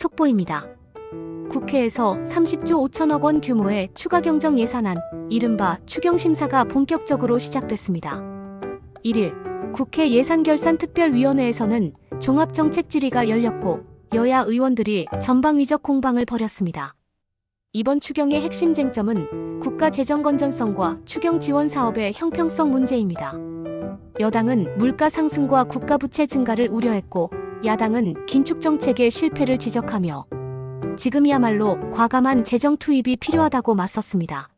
속보입니다. 국회에서 30조 5천억 원 규모의 추가 경정 예산안, 이른바 추경심사가 본격적으로 시작됐습니다. 1일, 국회 예산결산특별위원회에서는 종합정책 질의가 열렸고, 여야 의원들이 전방위적 공방을 벌였습니다. 이번 추경의 핵심 쟁점은 국가 재정 건전성과 추경 지원 사업의 형평성 문제입니다. 여당은 물가 상승과 국가 부채 증가를 우려했고, 야당은 긴축 정책의 실패를 지적하며 지금이야말로 과감한 재정 투입이 필요하다고 맞섰습니다.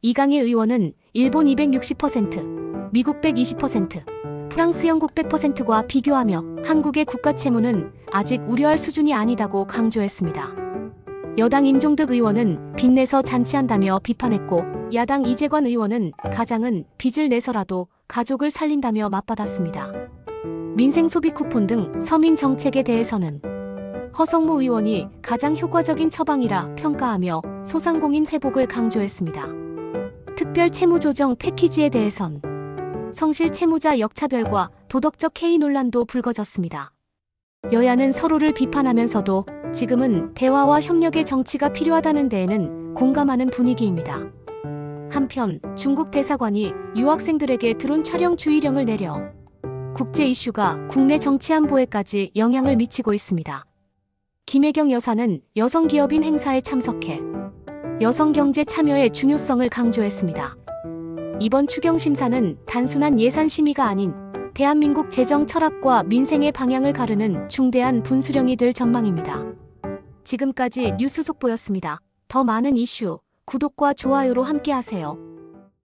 이강희 의원은 일본 260%, 미국 120%, 프랑스 영국 100%과 비교하며 한국의 국가 채무는 아직 우려할 수준이 아니다고 강조했습니다. 여당 임종득 의원은 빚내서 잔치한다며 비판했고 야당 이재관 의원은 가장은 빚을 내서라도 가족을 살린다며 맞받았습니다. 민생 소비 쿠폰 등 서민 정책에 대해서는 허성무 의원이 가장 효과적인 처방이라 평가하며 소상공인 회복을 강조했습니다. 특별 채무 조정 패키지에 대해선 성실 채무자 역차별과 도덕적 해이 논란도 불거졌습니다. 여야는 서로를 비판하면서도 지금은 대화와 협력의 정치가 필요하다는 데에는 공감하는 분위기입니다. 한편 중국 대사관이 유학생들에게 드론 촬영 주의령을 내려 국제 이슈가 국내 정치 안보에까지 영향을 미치고 있습니다. 김혜경 여사는 여성 기업인 행사에 참석해 여성 경제 참여의 중요성을 강조했습니다. 이번 추경 심사는 단순한 예산 심의가 아닌 대한민국 재정 철학과 민생의 방향을 가르는 중대한 분수령이 될 전망입니다. 지금까지 뉴스 속보였습니다. 더 많은 이슈, 구독과 좋아요로 함께하세요.